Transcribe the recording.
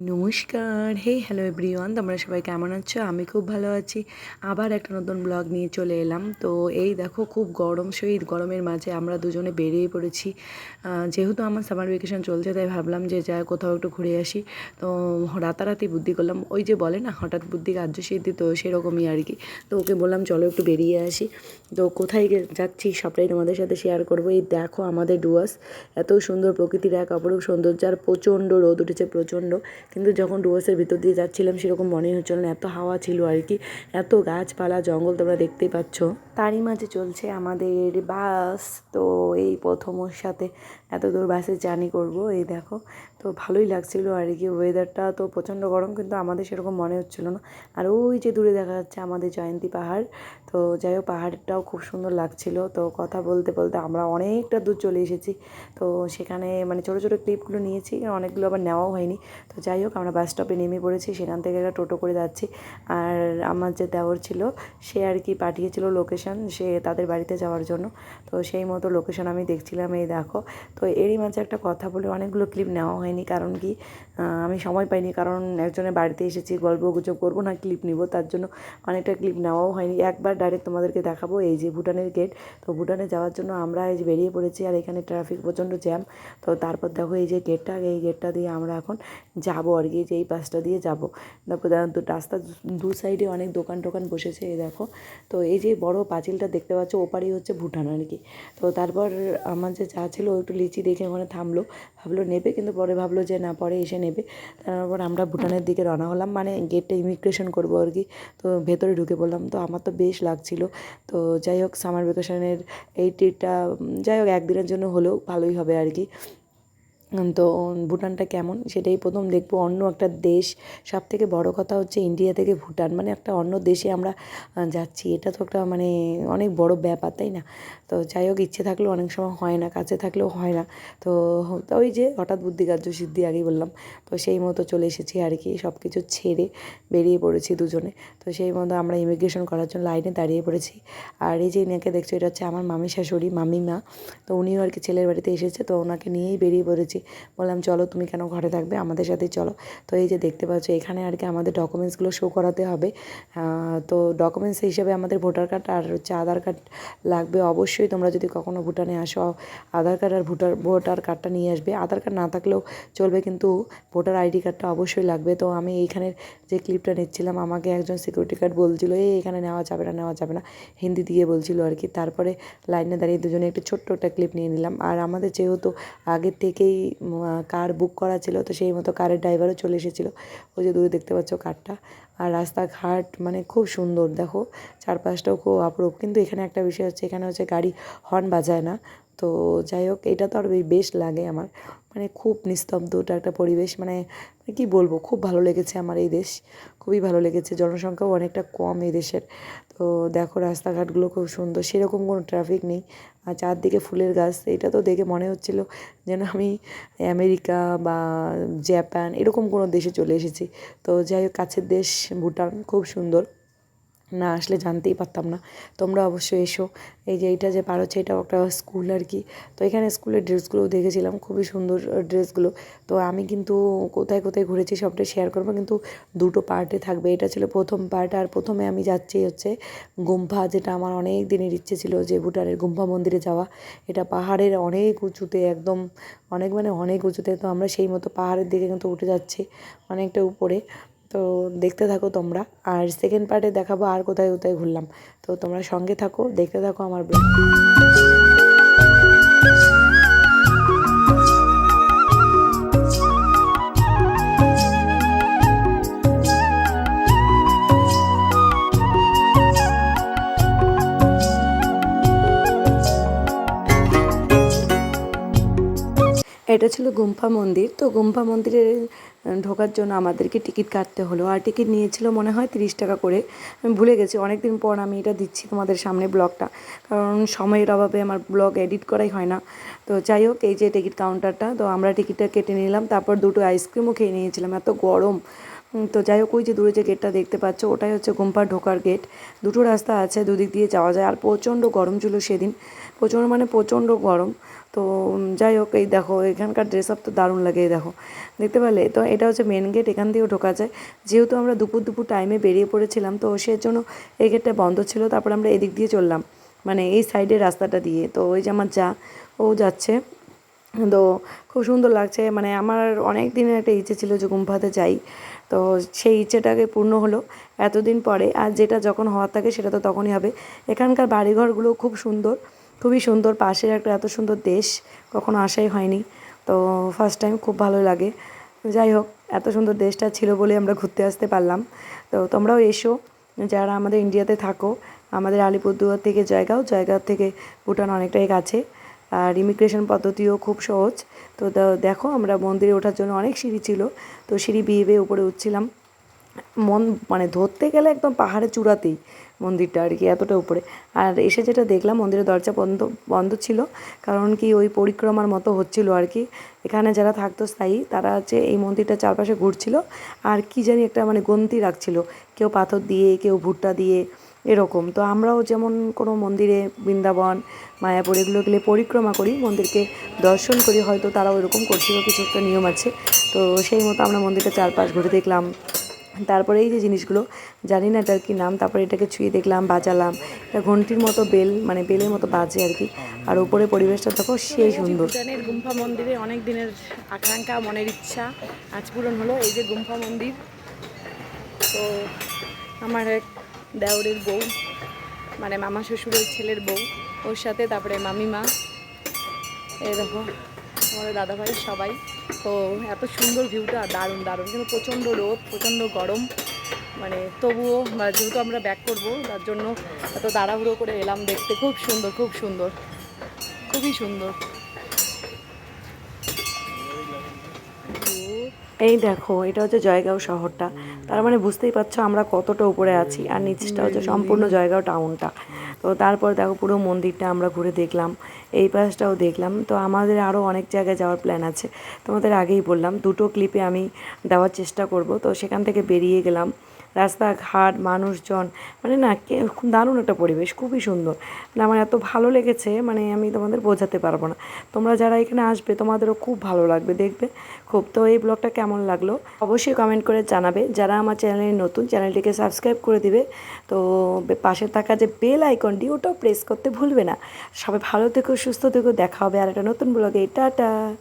নমস্কার হে hello everyone তোমরা সবাই কেমন আছো? আমি খুব ভালো আছি। আবার একটা নতুন ব্লগ নিয়ে চলে এলাম। তো এই দেখো, খুব গরম শহীদ, গরমের মাঝে আমরা দুজনে বেরিয়ে পড়েছি। যেহেতু আমার সামার ভেকেশন চলছে, তাই ভাবলাম যে যা কোথাও একটু ঘুরে আসি। তো রাতারাতি বুদ্ধি করলাম, ওই যে বলে না, হঠাৎ বুদ্ধি কার্য সিদ্ধি, তো সেরকমই আর কি। তো ওকে বললাম, চলো একটু বেরিয়ে আসি। তো কোথায় যাচ্ছি সবটাই তোমাদের সাথে শেয়ার করব। এই দেখো আমাদের ডুয়ার্স, এত সুন্দর প্রকৃতির এক অপরূপ সৌন্দর্য, আর প্রচণ্ড রোদ উঠেছে, প্রচণ্ড। কিন্তু যখন ডুয়ার্সের ভিতর দিয়ে যাচ্ছিলাম, সেরকম মনেই হচ্ছিল না। এত হাওয়া ছিল আর কি, এত গাছপালা, জঙ্গল তোমরা দেখতেই পাচ্ছ। তারই মাঝে চলছে আমাদের বাস, তো এই প্রথম ওর সাথে এত দূর বাসে জার্নি করব, এই দেখো। তো ভালোই লাগছিল, আর কি ওয়েদারটা তো প্রচণ্ড গরম, কিন্তু আমাদের সেরকম মনে হচ্ছিল না। আর ওই যে দূরে দেখা যাচ্ছে আমাদের জয়ন্তী পাহাড়, তো যাই হোক, পাহাড়টাও খুব সুন্দর লাগছিল। তো কথা বলতে বলতে আমরা অনেকটা দূর চলে এসেছি। তো সেখানে মানে ছোটো ছোটো ক্লিপগুলো নিয়েছি, অনেকগুলো আবার নেওয়াও হয়নি। তো যাই হোক, আমরা বাস স্টপে নেমে পড়েছি, সেখান থেকে একটা টোটো করে যাচ্ছি। আর আমার যে দেওয়ার ছিল, সে আর কি পাঠিয়েছিল লোকেশন সে তাদের বাড়িতে যাওয়ার জন্য। তো সেই মতো লোকেশন আমি দেখছিলাম, এই দেখো। তো এরই মাঝে একটা কথা বলে অনেকগুলো ক্লিপ নেওয়া হয়নি, কারণ কি আমি সময় পাইনি, কারণ একজনের বাড়িতে এসেছি, গল্প গুজব করব না ক্লিপ নিব, তার জন্য অনেকটা ক্লিপ নেওয়াও হয়নি। একবার ডাইরেক্ট তোমাদেরকে দেখাবো এই যে ভুটানের গেট তো ভুটানে যাওয়ার জন্য আমরা এই যে বেরিয়ে পড়েছি আর এখানে ট্রাফিক প্রচণ্ড জ্যাম তো তারপর দেখো এই যে গেটটা এই গেটটা দিয়ে আমরা এখন যাব আর কি যে এই পাশটা দিয়ে যাব। তারপর দু, রাস্তা দু সাইডে অনেক দোকান টোকান বসেছে, এই দেখো। তো এই যে বড় পাঁচিলটা দেখতে পাচ্ছ, ওপারেই হচ্ছে ভুটান আর কি। তো তারপর আমার যে চা ছিল একটু লিচি দেখে ওখানে থামলো। ভাবলো নেবে, কিন্তু পরে ভাবলো যে না, পরে এসে নেবে। তারপর আমরা ভুটানের দিকে রওনা হলাম মানে গেটটা ইমিগ্রেশন করব আর কি। তো ভেতরে ঢুকে পড়লাম। তো আমার তো বেশ লাগছিল। তো যাই হোক সামার ভ্যাকেশনের এই ট্রিপটা যাই হোক, একদিনের জন্য হলেও ভালোই হবে আর কি। তো ভুটানটা কেমন? সেটাই প্রথম দেখব। অন্য একটা দেশ সব থেকে বড় কথা হচ্ছে ইন্ডিয়া থেকে ভুটান। মানে একটা অন্য দেশে আমরা যাচ্ছি। এটা তো একটা মানে অনেক বড় ব্যাপার, তাই না? তো যাই হোক, ইচ্ছে থাকলেও অনেক সময় হয় না, কাছে থাকলেও হয় না। তো ওই যে হঠাৎ বুদ্ধি কার্য সিদ্ধি আগেই বললাম। তো সেই মতো চলে এসেছি আর কি। সব কিছু ছেড়ে বেরিয়ে পড়েছি দুজনে। তো সেই মতো আমরা ইমিগ্রেশন করার জন্য লাইনে দাঁড়িয়ে পড়েছি। আর এই যে ইনাকে দেখছ, এটা হচ্ছে আমার মামি শাশুড়ি, মামিমা। তো উনিও আর কি ছেলের বাড়িতে এসেছে। তো ওনাকে নিয়েই বেরিয়ে পড়েছি। বললাম, চলো, তুমি কেন ঘরে থাকবে? আমাদের সাথে চলো। তো এই যে দেখতে পাচ্ছ, এখানে আর কি আমাদের ডকুমেন্টসগুলো শো করাতে হবে। তো ডকুমেন্টস হিসেবে আমাদের ভোটার কার্ড আর হচ্ছে আধার কার্ড লাগবে। অবশ্যই তোমরা যদি কখনো ভুটানে আসো, আধার কার্ড আর ভোটার ভোটার কার্ডটা নিয়ে আসবে। আধার কার্ড না থাকলেও চলবে, কিন্তু ভোটার আইডি কার্ডটা অবশ্যই লাগবে। তো আমি এইখানের যে ক্লিপটা নিচ্ছিলাম, আমাকে একজন সিকিউরিটি গার্ড বলছিল, এই এখানে নেওয়া যাবে না, নেওয়া যাবে না। হিন্দি দিয়ে বলছিল আর কি। তারপরে লাইনে দাঁড়িয়ে দুজনে একটা ছোট্ট একটা ক্লিপ নিয়ে নিলাম। আর আমাদের যেহেতু আগের থেকেই কার বুক করা ছিল, তো সেই মতো কারের ড্রাইভারও চলে এসেছিল। ওই যে দূরে দেখতে পাচ্ছ কারটা। আর রাস্তাঘাট মানে খুব সুন্দর, দেখো। চারপাশটাও খুব অপরূপ। কিন্তু এখানে একটা বিষয় হচ্ছে, এখানে হচ্ছে গাড়ি হর্ন বাজায় না। তো যাই হোক, এটা তো আর বেশ লাগে আমার। মানে খুব নিস্তব্ধটা একটা পরিবেশ। মানে কি বলব, খুব ভালো লেগেছে আমার এই দেশ। খুবই ভালো লেগেছে। জনসংখ্যাও অনেকটা কম এই দেশের। তো দেখো রাস্তাঘাটগুলো খুব সুন্দর, সেরকম কোনো ট্রাফিক নেই। আর চারদিকে ফুলের গাছ, এটা তো দেখে মনে হচ্ছিল যেন আমি আমেরিকা বা জাপান এরকম কোনো দেশে চলে এসেছি। তো যাই হোক, কাছের দেশ ভুটান, খুব সুন্দর। না আসলে জানতেই পারতাম না। তোমরা অবশ্যই এসো। এই যে এইটা যে পার এটাও একটা স্কুল আর কি। তো এখানে স্কুলের ড্রেসগুলোও দেখেছিলাম, খুবই সুন্দর ড্রেসগুলো। তো আমি কিন্তু কোথায় কোথায় ঘুরেছি সবটা শেয়ার করব, কিন্তু দুটো পার্টে থাকবে। এটা ছিল প্রথম পার্ট আর প্রথমে আমি যাচ্ছি হচ্ছে গুম্ফা, যেটা আমার অনেক দিনের ইচ্ছে ছিল যে ভুটানের গুম্ফা মন্দিরে যাওয়া। এটা পাহাড়ের অনেক উঁচুতে, একদম অনেক মানে অনেক উঁচুতে, তো আমরা সেই মতো পাহাড়ের দিকে কিন্তু উঠে যাচ্ছি অনেকটা উপরে। তো দেখতে থাকো তোমরা। আর সেকেন্ড পার্টে দেখাবো আর কোথায় কোথায় ঘুরলাম। তো তোমরা সঙ্গে থাকো, দেখতে থাকো আমার ব্লগ এটা ছিল গুম্ফা মন্দির। তো গুম্ফা মন্দিরে ঢোকার জন্য আমাদেরকে টিকিট কাটতে হলো। আর টিকিট নিয়েছিল মনে হয় তিরিশ টাকা করে। আমি ভুলে গেছি, অনেকদিন পর আমি এটা দিচ্ছি তোমাদের সামনে ব্লগটা। কারণ সময়ের অভাবে আমার ব্লগ এডিট করাই হয় না। তো যাই হোক, এই যে টিকিট কাউন্টারটা, তো আমরা টিকিটটা কেটে নিলাম। তারপর দুটো আইসক্রিমও খেয়ে নিয়েছিলাম। এত গরম। তো যাই হোক, ওই যে দূরে যে গেটটা দেখতে পাচ্ছ, ওটাই হচ্ছে গুম্পার ঢোকার গেট দুটো রাস্তা আছে, দুদিক দিয়ে যাওয়া যায়। আর প্রচণ্ড গরম ছিল সেদিন। প্রচণ্ড মানে প্রচণ্ড গরম। তো যাই হোক, এই দেখো, এখানকার ড্রেস আপ তো দারুণ লাগে, এই দেখো। দেখতে পেলে? তো এটা হচ্ছে মেন গেট এখান দিয়েও ঢোকা যায়। যেহেতু আমরা দুপুর দুপুর টাইমে বেরিয়ে পড়েছিলাম, তো সেই জন্য এই গেটটা বন্ধ ছিল। তারপর আমরা এদিক দিয়ে চললাম। মানে এই সাইডের রাস্তাটা দিয়ে। তো ওই যে আমার যা, ও যাচ্ছে। তো খুব সুন্দর লাগছে। মানে আমার অনেক দিনের একটা ইচ্ছে ছিল যে গুম্ফাতে যাই। তো সেই ইচ্ছেটাকে পূর্ণ হলো। এতদিন পরে আর যেটা যখন হওয়ার থাকে সেটা তো তখনই হবে। এখানকার বাড়িঘরগুলো খুব সুন্দর। খুবই সুন্দর। পাশের একটা এত সুন্দর দেশ। কখনো আশাই হয়নি। তো ফার্স্ট টাইম খুব ভালো লাগে। যাই হোক, এত সুন্দর দেশটা ছিল বলে আমরা ঘুরতে আসতে পারলাম। তো তোমরাও এসো। যারা আমাদের ইন্ডিয়াতে থাকো, আমাদের আলিপুরদুয়ার থেকে জয়গাঁও জয়গাঁও থেকে ভুটান অনেকটাই কাছে। আর ইমিগ্রেশন পদ্ধতিও খুব সহজ। তো দেখো আমরা মন্দিরে ওঠার জন্য অনেক সিঁড়ি ছিল। তো সিঁড়ি বিয়ে বেয়ে উপরে উঠছিলাম। মন মানে ধরতে গেলে একদম পাহাড়ের চূড়াতেই মন্দিরটা আর কি, এতটা উপরে। আর এসে যেটা দেখলাম, মন্দিরের দরজা বন্ধ বন্ধ ছিল। কারণ কি ওই পরিক্রমার মতো হচ্ছিল আর কি। এখানে যারা থাকতো স্থায়ী, তারা হচ্ছে এই মন্দিরটা চারপাশে ঘুরছিল। আর কি জানি একটা মানে গন্তি রাখছিল। কেউ পাথর দিয়ে, কেউ ভুট্টা দিয়ে এরকম। তো আমরাও যেমন কোনো মন্দিরে বৃন্দাবন মায়াপুর এগুলো গেলে পরিক্রমা করি মন্দিরকে দর্শন করি হয়তো তারাও এরকম করছিল কিছু একটা নিয়ম আছে। তো সেই মতো আমরা মন্দিরটা চারপাশ ঘুরে দেখলাম। তারপরে এই যে জিনিসগুলো জানি না এটার কি নাম তারপরে এটাকে ছুঁয়ে দেখলাম বাজালাম। এটা ঘন্টির মতো বেল মানে বেলের মতো বাজে আর কি। আর উপরে পরিবেশটা দেখো সেই সুন্দর। ভুটানের গুম্ফা মন্দিরে অনেক দিনের আকাঙ্ক্ষা মনের ইচ্ছা আজ পূরণ হলো। এই যে গুম্ফা মন্দির তো আমার এক দেওরের বউ মানে মামা শ্বশুরের ছেলের বউ, ওর সাথে, তারপরে মামিমা। এই দেখো, আমাদের দাদাভাই সবাই। তো এত সুন্দর ভিউটা দারুণ দারুণ। কিন্তু প্রচণ্ড রোদ, প্রচণ্ড গরম। মানে তবুও যেহেতু আমরা ব্যাক করব, তার জন্য এত তাড়াহুড়ো করে এলাম দেখতে। খুব সুন্দর খুব সুন্দর। খুবই সুন্দর। এই দেখো, এটা হচ্ছে জয়গাঁও শহরটা। তার মানে বুঝতেই পারছ আমরা কতটা উপরে আছি, আর নিচটা হচ্ছে সম্পূর্ণ জয়গাঁও টাউনটা। তো তারপর দেখো পুরো মন্দিরটা আমরা ঘুরে দেখলাম, এই পাশটাও দেখলাম। তো আমাদের আরও অনেক জায়গায় যাওয়ার প্ল্যান আছে। তোমাদের আগেই বললাম, দুটো ক্লিপে আমি দেওয়ার চেষ্টা করব। তো সেখান থেকে বেরিয়ে গেলাম। রাস্তাঘাট, মানুষজন মানে না খুব দারুণ একটা পরিবেশ, খুবই সুন্দর। মানে আমার এত ভালো লেগেছে মানে আমি তোমাদের বোঝাতে পারব না। তোমরা যারা এখানে আসবে, তোমাদেরও খুব ভালো লাগবে দেখবে। খুব, তো এই ব্লগটা কেমন লাগল? অবশ্যই কমেন্ট করে জানাবে। যারা আমার চ্যানেলে নতুন চ্যানেলটিকে সাবস্ক্রাইব করে দিবে। তো পাশে থাকা যে বেল আইকনটি ওটাও প্রেস করতে ভুলবে না। সবাই ভালো থেকো, সুস্থ থেকো, দেখা হবে আর একটা নতুন ব্লগে টাটা!